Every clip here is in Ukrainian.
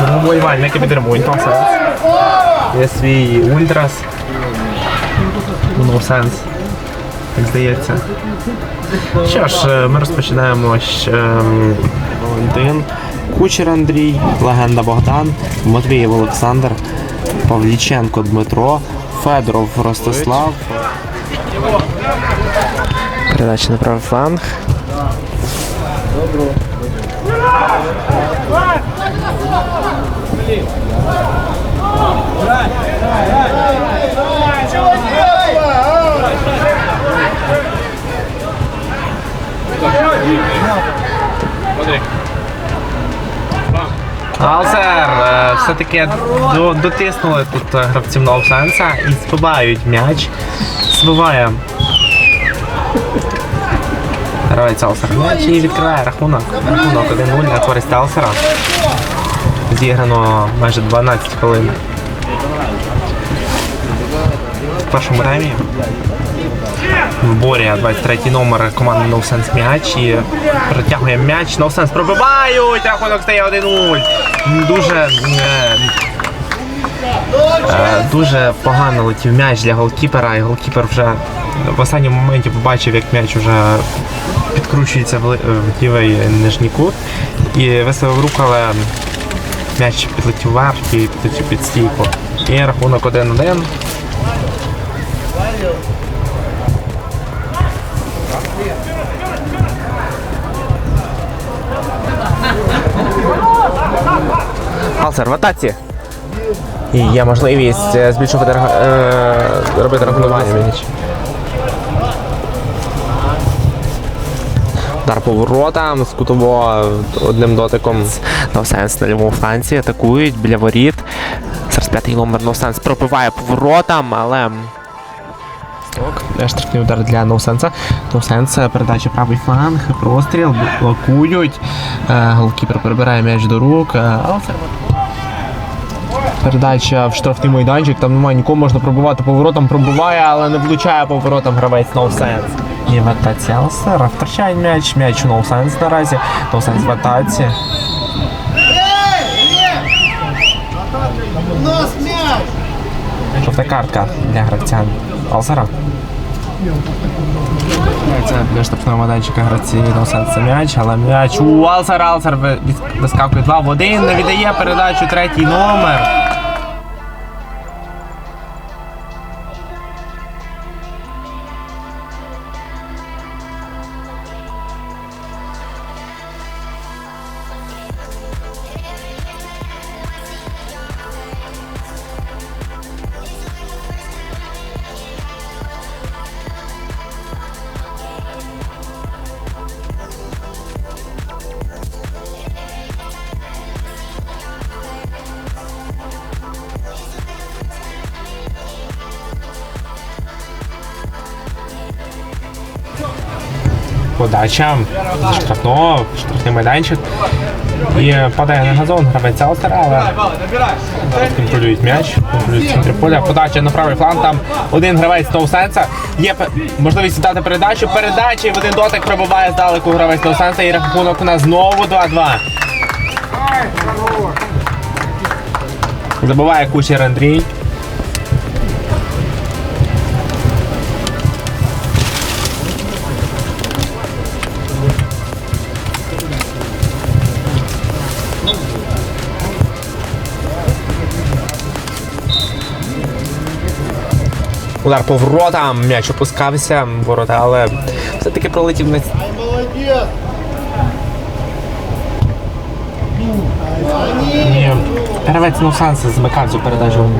іншому вболівальники підтримують Нонсенс. Є свій Ультрас. No Sense, як здається. Що ж, е, ми розпочинаємо з ем, Валентин, Кучер Андрій, Легенда Богдан, Матвієв Олександр, Павліченко Дмитро, Федоров Ростислав. Передача на правий фланг. Алсер е, все-таки дотиснули тут гравців Ноусенса і збивають м'яч. Збиває. Гравець Алсер м'яч і відкриває рахунок. Рахунок 1-0 на користь Алсера. Зіграно майже 12 хвилин. В першому таймі. В Боря 23 номер команди Sense м'яч і протягує м'яч. Sense пробивають, рахунок стає 1-0. Дуже е, дуже погано летів м'яч для голкіпера, і голкіпер вже в останньому моменті побачив, як м'яч вже підкручується в лівий нижній кут і виставив руку, але м'яч підлетів вверх і підлетів під стійку. І рахунок 1-1. Алсер в атаці. І є можливість е, збільшувати рах- е, робити рахунування м'яч. Удар по воротам з кутово одним дотиком. Новсенс на лівому фланці атакують біля воріт. Зараз п'ятий номер Новсенс пробиває по воротам, але. Штрафний удар для Ноусенса. Ноусенс, передача правий фланг, простріл, блокують. Е, Голкіпер прибирає м'яч до рук. е, Алсер Передача в штрафний майданчик, там немає нікого, можна пробивати поворотом, пробиває, але не влучає поворотом гравець No Sense. І в атаці Алсера втрачає м'яч, м'яч у No Sense наразі. No Sense в атаці. Жовта картка для гравця Алсера. Це для штрафного майданчика гравці Sense це м'яч, але м'яч у Алсер ви- вискакує 2 в 1, не віддає передачу третій номер. Подача зі штрафного, штрафний майданчик. І падає на газон гравець Алстера, але зараз контролюють м'яч, контролюють центр поля. Подача на правий фланг, там один гравець Ноусенса. Є можливість дати передачу. Передача і в один дотик пробиває здалеку гравець Ноусенса і рахунок у нас знову 2-2. Забиває кучер Андрій. Удар по воротам, м'яч опускався, ворота, але все-таки пролетів на Ні, гравець Ноусенса змикав цю передачу.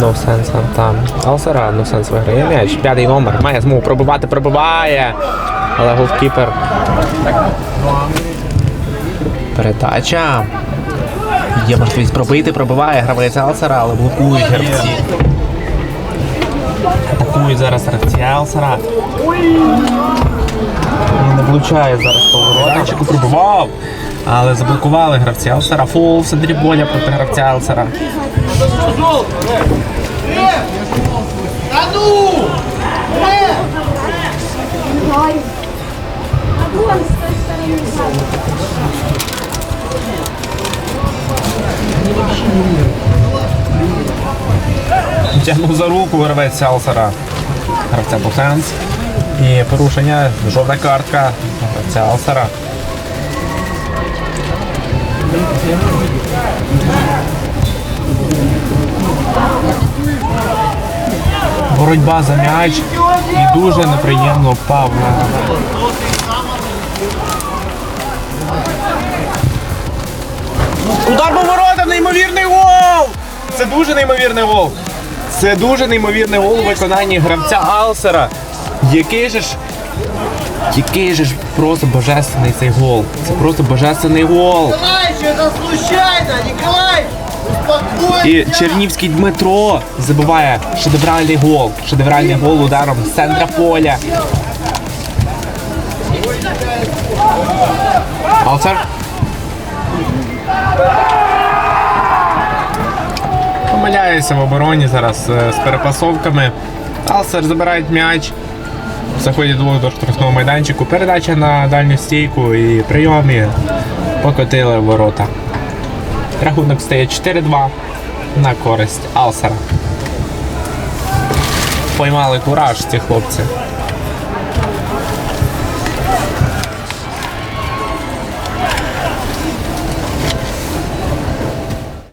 Ноусенса там. Алсера Ноусенс виграє м'яч. П'ятий номер. Має змогу пробивати, пробиває. Але голкіпер. Передача. Є можливість пробити, пробиває гравець Алсера, але блокують гравці. Атакують зараз гравці Алсера. Не влучає зараз поворотчику, пробував. Але заблокували гравці Алсера. Фул в центрі поля проти гравця Алсера. Тягнув за руку гравець Алсера. Гравця Бухенс. І порушення, жовта картка гравця Алсера. Боротьба за м'яч і дуже неприємно впав на Удар по воротам, неймовірний гол! Це дуже неймовірний гол. Це дуже неймовірний гол у виконанні гравця Алсера. Який же ж. Який же ж просто божественний цей гол. Це просто божественний гол. Это случайно, Николаевич! І Чернівський Дмитро забиває шедевральний гол. Шедевральний гол ударом з центра поля. Алсер. Помиляється в обороні зараз е, з перепасовками. Алсер забирає м'яч. Заходять двох до штрафного майданчику. Передача на дальню стійку і прийом покотили ворота. Рахунок стає 4-2 на користь Алсера. Поймали кураж ці хлопці.